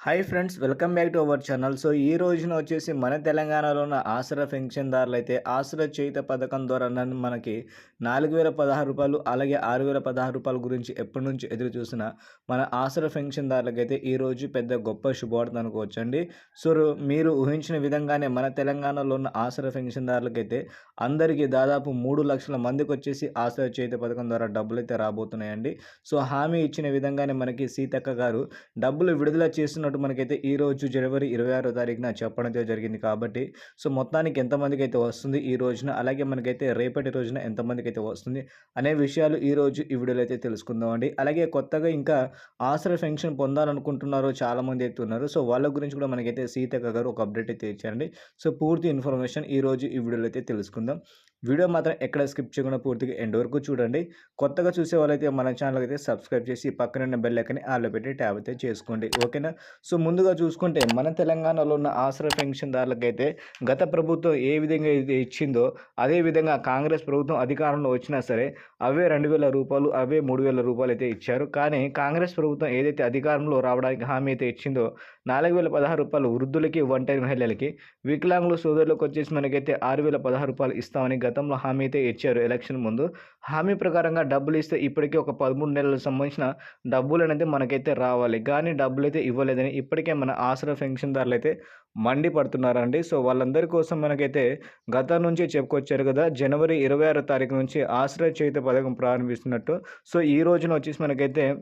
Hi friends welcome back to our channel so ఈ రోజున వచ్చేసి మన తెలంగాణలో ఉన్న ఆసరా పెన్షన్దారులు అయితే ఆసరా చేయుత పథకం ద్వారా నన్ను మనకి నాలుగు వేల పదహారు రూపాయలు అలాగే ఆరు వేల పదహారు రూపాయల గురించి ఎప్పటి నుంచి ఎదురు చూసిన మన ఆసరా పెన్షన్దారులకు అయితే ఈ రోజు పెద్ద గొప్ప శుభవార్త అనుకోవచ్చండి. సో మీరు ఊహించిన విధంగానే మన తెలంగాణలో ఉన్న ఆసరా పెన్షన్దారులకైతే అందరికీ దాదాపు మూడు లక్షల మందికి వచ్చేసి ఆసరా చేయుత పథకం ద్వారా డబ్బులు అయితే రాబోతున్నాయండి. సో హామీ ఇచ్చిన విధంగానే మనకి సీతక్క గారు డబ్బులు విడుదల చూసుకున్నట్టు మనకైతే ఈ రోజు జనవరి ఇరవై ఆరో తారీఖున చెప్పడం జరిగింది కాబట్టి సో మొత్తానికి ఎంతమందికి అయితే వస్తుంది ఈ రోజున అలాగే మనకైతే రేపటి రోజున ఎంతమందికి అయితే వస్తుంది అనే విషయాలు ఈ రోజు ఈ వీడియోలో అయితే తెలుసుకుందాం అండి. అలాగే కొత్తగా ఇంకా ఆసరా పెన్షన్ పొందాలనుకుంటున్నారో చాలామంది అయితే ఉన్నారు. సో వాళ్ళ గురించి కూడా మనకైతే సీతక్క గారు ఒక అప్డేట్ అయితే ఇచ్చారండి. సో పూర్తి ఇన్ఫర్మేషన్ ఈ రోజు ఈ వీడియోలో అయితే తెలుసుకుందాం. వీడియో మాత్రం ఎక్కడ స్కిప్ చేయకుండా పూర్తిగా ఎండ్ వరకు చూడండి. కొత్తగా చూసే వాళ్ళైతే మన ఛానల్ అయితే సబ్స్క్రైబ్ చేసి పక్కన ఉన్న బెల్ ఐకని ఆల్లో పెట్టి ట్యాబ్ అయితే చేసుకోండి. ఓకేనా? సో ముందుగా చూసుకుంటే మన తెలంగాణలో ఉన్న ఆసరా పెన్షన్దారులకైతే గత ప్రభుత్వం ఏ విధంగా అయితే ఇచ్చిందో అదే విధంగా కాంగ్రెస్ ప్రభుత్వం అధికారంలో వచ్చినా సరే అవే రెండు వేల రూపాయలు అవే మూడు వేల రూపాయలు అయితే ఇచ్చారు. కానీ కాంగ్రెస్ ప్రభుత్వం ఏదైతే అధికారంలో రావడానికి హామీ అయితే ఇచ్చిందో నాలుగు వేల పదహారు రూపాయలు వృద్ధులకి ఒంటరి మహిళలకి వికలాంగుల సోదరులకు వచ్చేసి మనకైతే ఆరు వేల పదహారు రూపాయలు ఇస్తామని గతంలో హామీ అయితే ఇచ్చారు ఎలక్షన్ ముందు. హామీ ప్రకారంగా డబ్బులు ఇస్తే ఇప్పటికీ ఒక పదమూడు నెలలకు సంబంధించిన డబ్బులు అనేది మనకైతే రావాలి. కానీ డబ్బులు అయితే ఇవ్వలేదని ఇప్పటికే మన ఆసరా పెన్షన్దారులు అయితే మండిపడుతున్నారండి సో వాళ్ళందరి కోసం మనకైతే గతం నుంచి చెప్పుకొచ్చారు కదా జనవరి ఇరవై ఆరో తారీఖు నుంచి ఆశ్రయ చేయుత పథకం ప్రారంభిస్తున్నట్టు. సో ఈ రోజున వచ్చేసి మనకైతే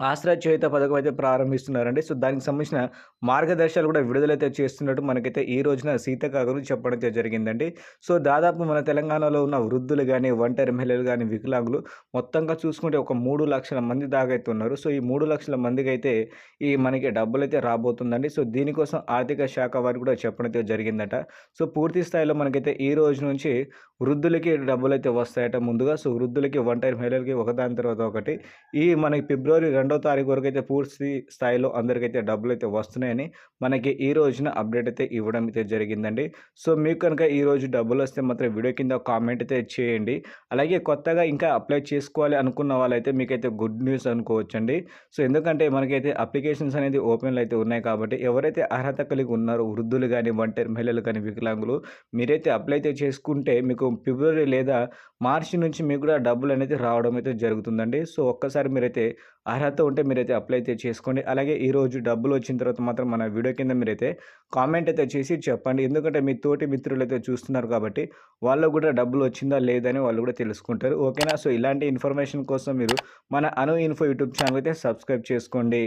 ఆశ్రయ చేయుత పథకం అయితే ప్రారంభిస్తున్నారండి. సో దానికి సంబంధించిన మార్గదర్శకాలు కూడా విడుదలైతే చేస్తున్నట్టు మనకైతే ఈ రోజున సీతక్క చెప్పడం జరిగిందండి. సో దాదాపు మన తెలంగాణలో ఉన్న వృద్ధులు కానీ ఒంటరి మహిళలు కానీ వికలాంగులు మొత్తంగా చూసుకుంటే ఒక మూడు లక్షల మంది దాగైతే ఉన్నారు. సో ఈ మూడు లక్షల మందికి అయితే ఈ మనకి డబ్బులు అయితే రాబోతుందండి. సో దీనికోసం ఆర్థిక శాఖ వారు కూడా చెప్పడం జరిగిందట. సో పూర్తి స్థాయిలో మనకైతే ఈ రోజు నుంచి వృద్ధులకి డబ్బులు అయితే వస్తాయట ముందుగా. సో వృద్ధులకి ఒంటరి మహిళలకి ఒకదాని తర్వాత ఒకటి. ఈ మనకి ఫిబ్రవరి రెండో తారీఖు వరకు అయితే పూర్తి స్థాయిలో అందరికైతే డబ్బులు అయితే వస్తున్నాయని మనకి ఈ రోజున అప్డేట్ అయితే ఇవ్వడం అయితే జరిగిందండి. సో మీకు కనుక ఈ రోజు డబ్బులు వస్తే మాత్రం వీడియో కింద కామెంట్ అయితే చేయండి. అలాగే కొత్తగా ఇంకా అప్లై చేసుకోవాలి అనుకున్న వాళ్ళైతే మీకైతే గుడ్ న్యూస్ అనుకోవచ్చండి. సో ఎందుకంటే మనకైతే అప్లికేషన్స్ అనేది ఓపెన్లో అయితే ఉన్నాయి కాబట్టి ఎవరైతే అర్హత కలిగి ఉన్నారో వృద్ధులు కానీ ఒంటరి మహిళలు కానీ వికలాంగులు మీరైతే అప్లై అయితే చేసుకుంటే మీకు ఫిబ్రవరి లేదా మార్చి నుంచి మీకు కూడా డబ్బులు అనేది రావడం అయితే జరుగుతుందండి. సో ఒక్కసారి మీరైతే అర్హత ఉంటే మీరైతే అప్లై అయితే చేసుకోండి. అలాగే ఈరోజు డబ్బులు వచ్చిన తర్వాత మాత్రం మన వీడియో కింద మీరైతే కామెంట్ అయితే చేసి చెప్పండి. ఎందుకంటే మీ తోటి మిత్రులు అయితే చూస్తున్నారు కాబట్టి వాళ్ళకు కూడా డబ్బులు వచ్చిందా లేదని వాళ్ళు కూడా తెలుసుకుంటారు. ఓకేనా? సో ఇలాంటి ఇన్ఫర్మేషన్ కోసం మీరు మన అను ఇన్ఫో యూట్యూబ్ ఛానల్ అయితే సబ్స్క్రైబ్ చేసుకోండి.